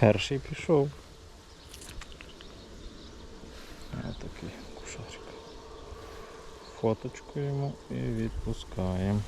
Перший пішов. Ось такий кушарик. Фоточку йому і відпускаємо.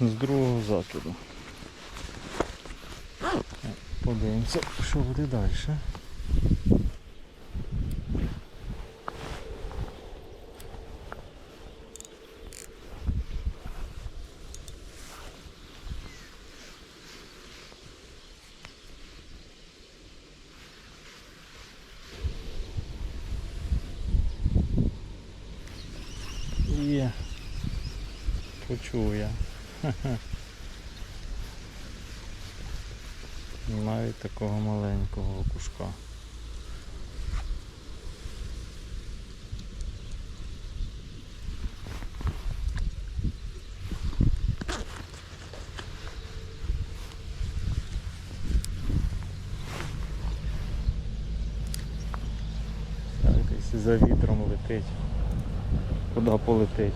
З другого закиду. Подивимося, що буде далі. Є. Почув я. Ха-ха. Навіть такого маленького окушка. За вітром летить. Куди полетить?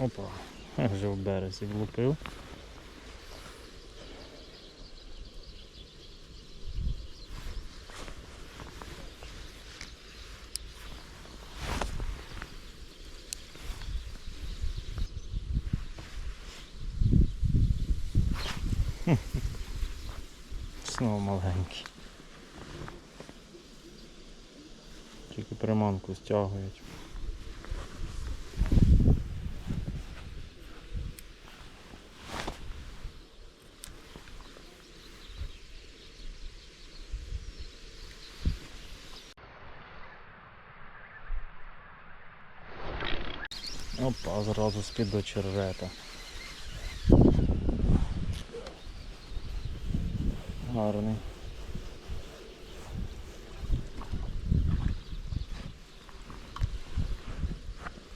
Опа, вже в березі влупив. Знову маленький. Тільки приманку стягують. Опа, зразу з-під до червета. Гарний.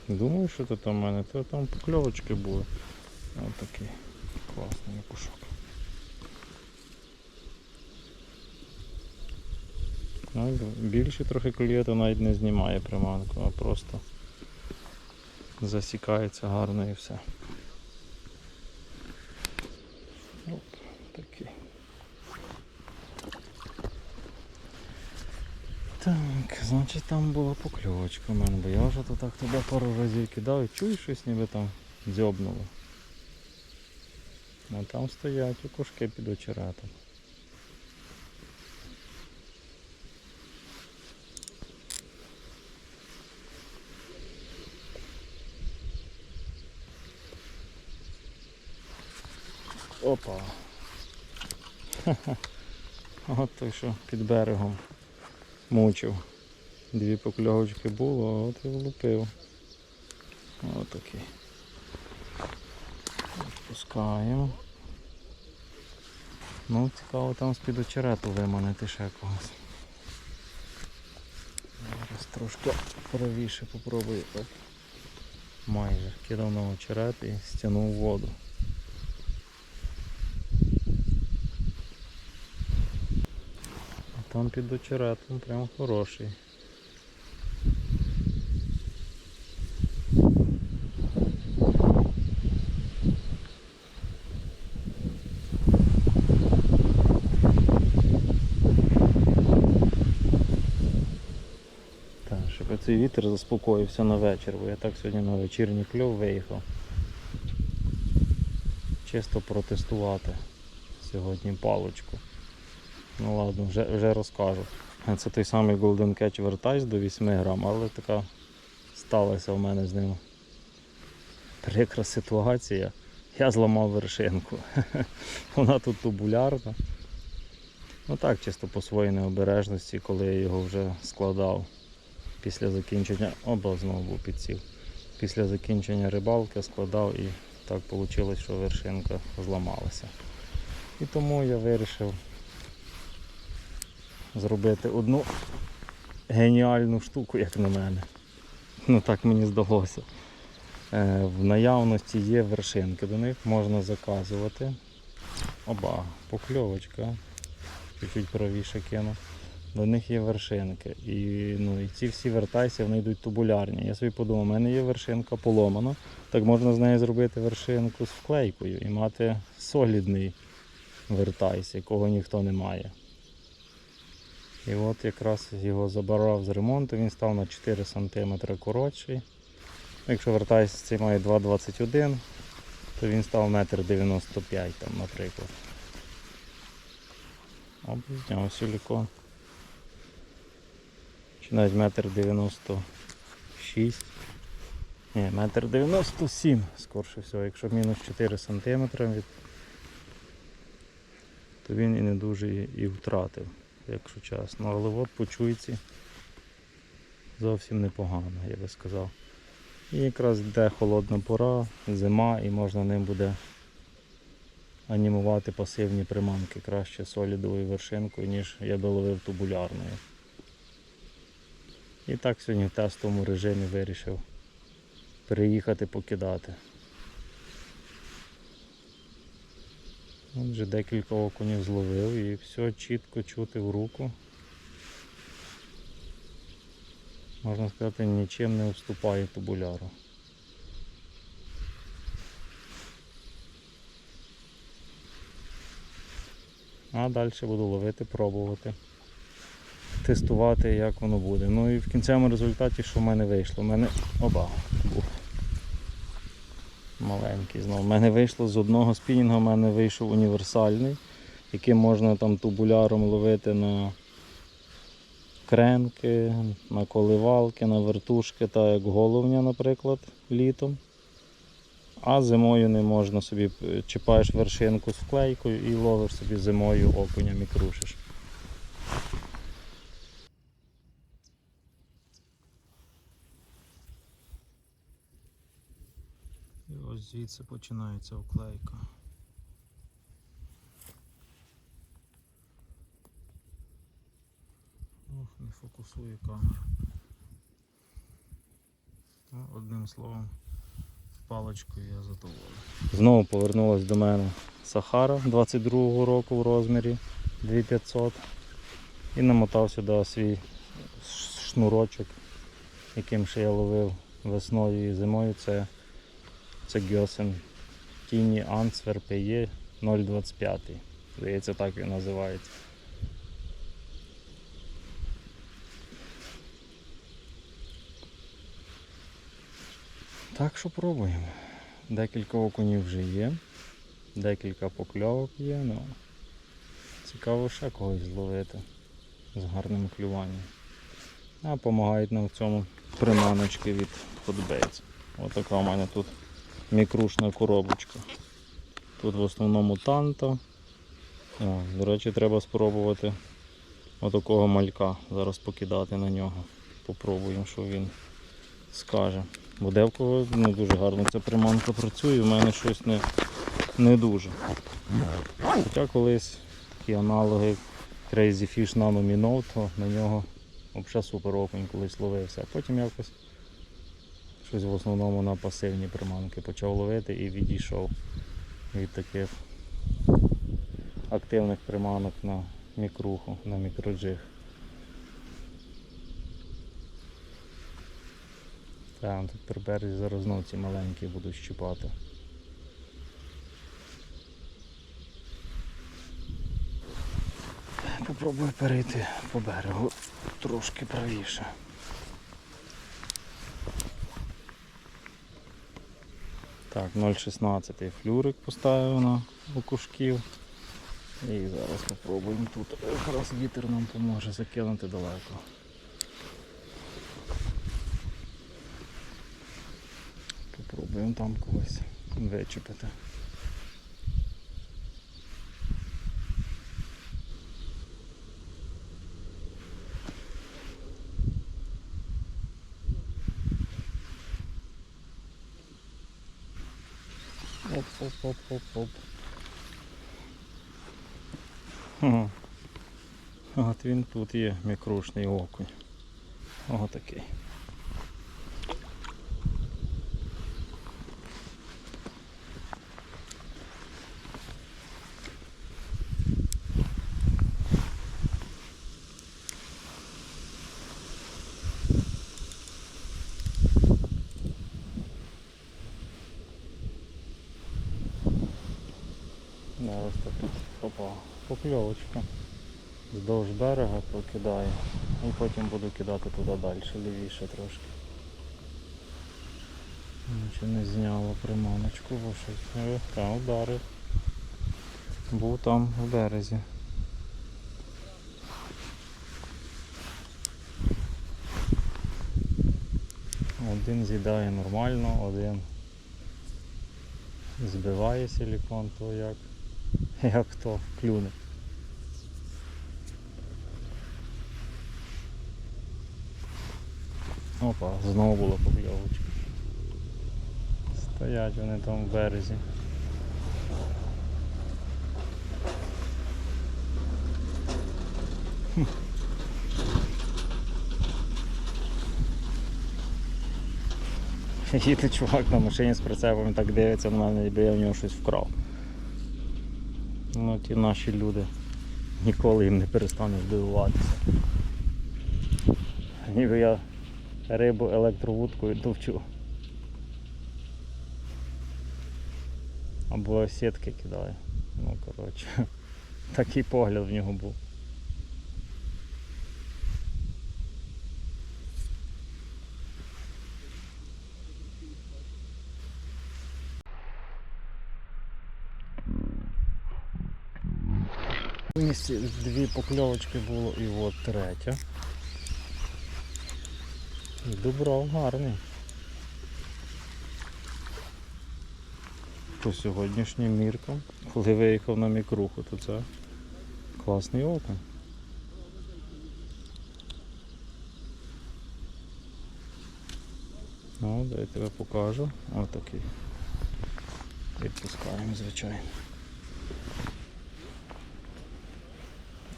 Думаю, що це там в мене, то там покльовочки були. Ось такий класний пушок. Ну, більше трохи клює, то навіть не знімає приманку, а просто засікається гарно і все. Оп, такий. Так, значить там була покльовочка у мене, бо я вже то так туди пару разів кидав і чую щось ніби там дзьобнуло. А там стоять окушки під очеретом. Опа. От той, що під берегом мучив. Дві покльовочки було, а от і влупив. Отакий. Відпускаємо. Ну, цікаво там з-під очерету виманити ще когось. Зараз трошки правіше попробую. Оп. Майже кидав на очерет і стягнув воду. Там під очеретом прям хороший. Так, щоб цей вітер заспокоївся на вечір, бо я так сьогодні на вечірній кльов виїхав. Чисто протестувати сьогодні палочку. Ну ладно, вже, вже розкажу. Це той самий Golden Catch Vertice до 8 грам, але така сталася в мене з ним прикра ситуація. Я зламав вершинку. Вона тут тубулярна. Ну так, чисто по своїй необережності, коли я його вже складав після закінчення, оба знову був підсів. Після закінчення рибалки складав і так вийшло, що вершинка зламалася. І тому я вирішив зробити одну геніальну штуку, як на мене. Ну так мені здалося. Е, В наявності є вершинки, до них можна заказувати. Оба, покльовочка. Чуть-чуть правіше кину. До них є вершинки. І, ну, і ці всі вертайся, вони йдуть тубулярні. Я собі подумав, у мене є вершинка поломана, так можна з неї зробити вершинку з вклейкою і мати солідний вертайся, якого ніхто не має. І от якраз його забирав з ремонту, він став на 4 см коротший. Якщо вертайся цей має 2,21, то він став 1,95 м, наприклад. Або зняв силікон. Чи навіть метр 96. Ні, метр 97, скорше всього, якщо мінус 4 см від то він і не дуже і втратив, якщо чесно. Але от по зовсім непогано, я би сказав. І якраз йде холодна пора, зима і можна ним буде анімувати пасивні приманки краще солідовою вершинкою, ніж я би ловив тубулярною. І так сьогодні в тестовому режимі вирішив переїхати покидати. От Вже декілька окунів зловив і все чітко чути в руку. Можна сказати, нічим не уступає тубуляру. А далі буду ловити, пробувати, тестувати, як воно буде. Ну і в кінцевому результаті, що в мене вийшло? У мене оба маленький знову. У мене вийшло з одного спінінга, у мене вийшов універсальний, яким можна там тубуляром ловити на кренки, на коливалки, на вертушки, так як головня, наприклад, літом. А зимою не можна собі е, чіпаєш вершинку з вклейкою і ловиш собі зимою окуням і крушиш. І ось звідси починається вклейка. Ох, не фокусує камера. Ну, одним словом, паличкою я задоволений. Знову повернулась до мене Сахара 22-го року в розмірі 2500 і намотав сюди свій шнурочок, яким ще я ловив весною і зимою. Це, це Гьосен Тіні Ансвер PE 025. Здається, так він називається. Так що пробуємо. Декілька окунів вже є, декілька покльовок є, ну цікаво ще когось зловити з гарним клюванням. А допомагають нам в цьому приманочки від Hotbaits. Ось така у мене тут мікрушна коробочка. Тут в основному танто. О, до речі, треба спробувати отакого малька. Зараз покидати на нього. Попробуємо, що він скаже. Бо де в кого не дуже гарно ця приманка працює, в мене щось не, не дуже. Хоча колись такі аналоги Crazy Fish Nano Minnow, то на нього взагалі супер окунь колись ловився. А потім якось щось в основному на пасивні приманки почав ловити і відійшов від таких активних приманок на мікруху, на мікроджиг. Так, тут при березі зараз знов ці маленькі будуть щипати. Попробую перейти по берегу трошки правіше. Так, 0,16 флюрик поставив на окушків. І зараз попробуємо тут. Якраз вітер нам поможе закинути далеко. Попробуємо там когось вичепити. Оп-оп-оп-оп-оп. От він тут є мікрушний окунь. Ось такий. Да, ось так тут попав. Покльовочка. Вздовж берега прокидаю. І потім буду кидати туди далі, лівіше трошки. Чи не зняло приманочку, бо щось. Е, Та ударив. Був там в березі. Один з'їдає нормально, один збиває силікон, то як, як то клюне. Опа, знову була покльовочка. Стоять вони там в березі. Їде чувак на машині з прицепом і так дивиться на мене, ніби я в нього щось вкрав. Ну ті наші люди ніколи їм не перестанеш дивуватися. Ніби я рибу електровудкою товчу. Або сітки кидаю. Ну коротше. Такий погляд в нього був. Дві покльовочки було і от третя. І Добрав гарний. По сьогоднішнім міркам, коли виїхав на мікруху, то це класний окон. Ну, дай я покажу. Отакий. Відпускаємо, звичайно.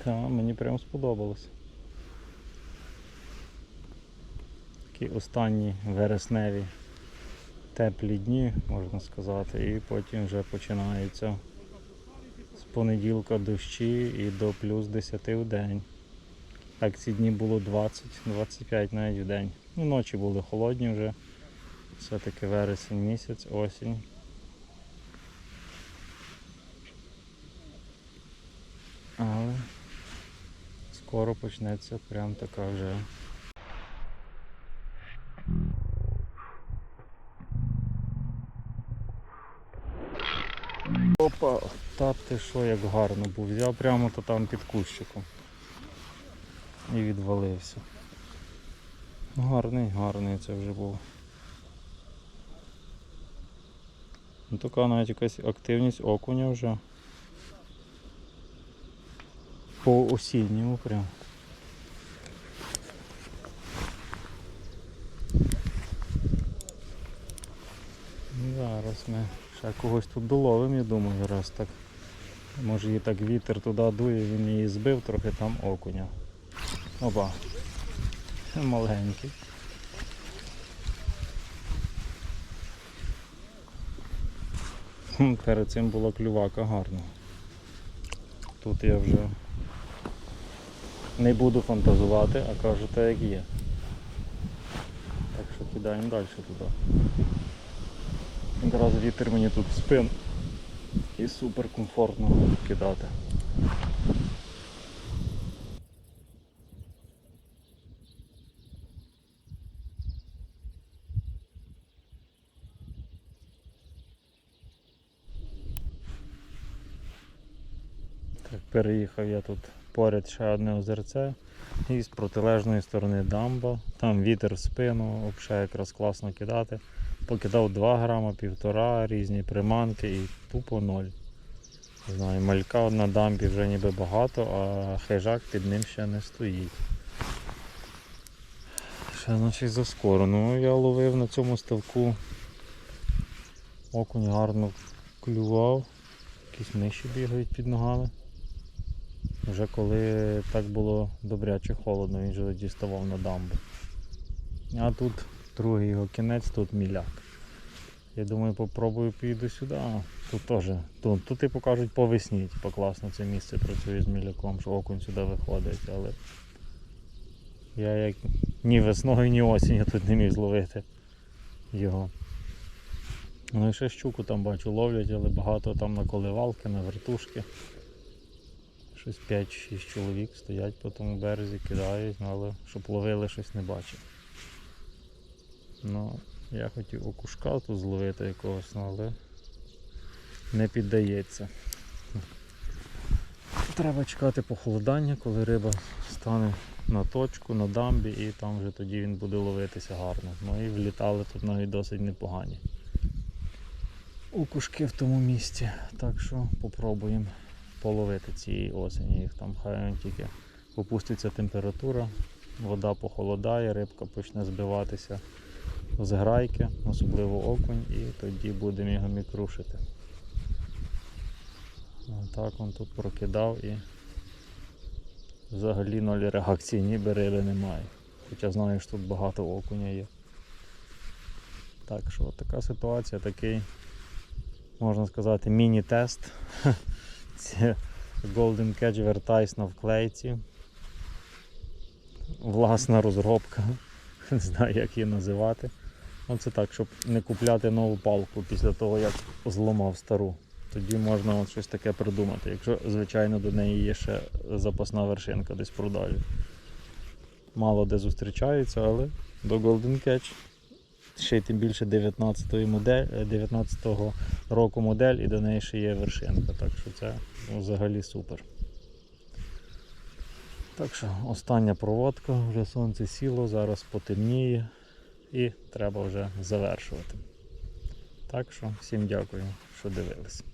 Так, мені прям сподобалось. Такі останні вересневі теплі дні, можна сказати, і потім вже починаються з понеділка дощі і до плюс 10 в день. Так ці дні було 20-25 навіть в день. Ну, ночі були холодні вже. Все-таки вересень місяць, осінь. Але скоро почнеться прям така вже. Опа, та ти що як гарно був. Взяв прямо то там під кущиком. І відвалився. Гарний, гарний це вже був. Ну така навіть якась активність окуня вже. По осінньому прям. Зараз ми ще когось тут доловимо, я думаю, раз так. Може і так вітер туди дує, він її збив трохи там окуня. Оба. Маленький. Перед цим була клювака гарна. Тут я вже не буду фантазувати, а кажу те як є. Так що кидаємо далі туди. Якраз вітер мені тут в спину і супер комфортно кидати. Так, переїхав я тут поряд ще одне озерце і з протилежної сторони дамба. Там вітер в спину, взагалі якраз класно кидати. Покидав 2 грама, півтора, різні приманки і тупо ноль. Знаю, малька на дамбі вже ніби багато, а хижак під ним ще не стоїть. Ще значить заскоро. Ну я ловив на цьому ставку окунь гарно клював. Якісь миші бігають під ногами. Вже коли так було добряче холодно, він вже діставав на дамбу. А тут другий його кінець, тут міляк. Я думаю, попробую піду сюди. Тут теж. Тут, тут типу кажуть по весні, типу класно це місце працює з міляком, що окунь сюди виходить, але я як ні весною, ні осінню тут не міг зловити його. Ну і ще щуку там бачу ловлять, але багато там на коливалки, на вертушки. Щось 5-6 чоловік стоять по тому березі, кидають, ну, але щоб ловили щось не бачив. Ну, я хотів окушка тут зловити якогось, ну, але не піддається. Треба чекати похолодання, коли риба стане на точку, на дамбі, і там вже тоді він буде ловитися гарно. Ну і влітали тут навіть досить непогані. Окушки в тому місці. Так що попробуємо половити цієї осені. Їх там хай тільки опуститься температура, вода похолодає, рибка почне збиватися з грайки, особливо окунь, і тоді будемо його мікрушити. Так он тут прокидав і взагалі ноль реакції, ніби риби немає. Хоча знаю, що тут багато окуня є. Так що от така ситуація, такий, можна сказати, міні-тест. Це Golden Catch Vertice на вклейці. Власна розробка. Не знаю, як її називати. Ну, це так, щоб не купляти нову палку після того, як зламав стару. Тоді можна от щось таке придумати. Якщо, звичайно, до неї є ще запасна вершинка десь в продажі. Мало де зустрічаються, але до Golden Catch ще й тим більше 19-ї модель, е, 19-го року модель і до неї ще є вершинка. Так що це ну, взагалі супер. Так що остання проводка, вже сонце сіло, зараз потемніє і треба вже завершувати. Так що всім дякую, що дивились.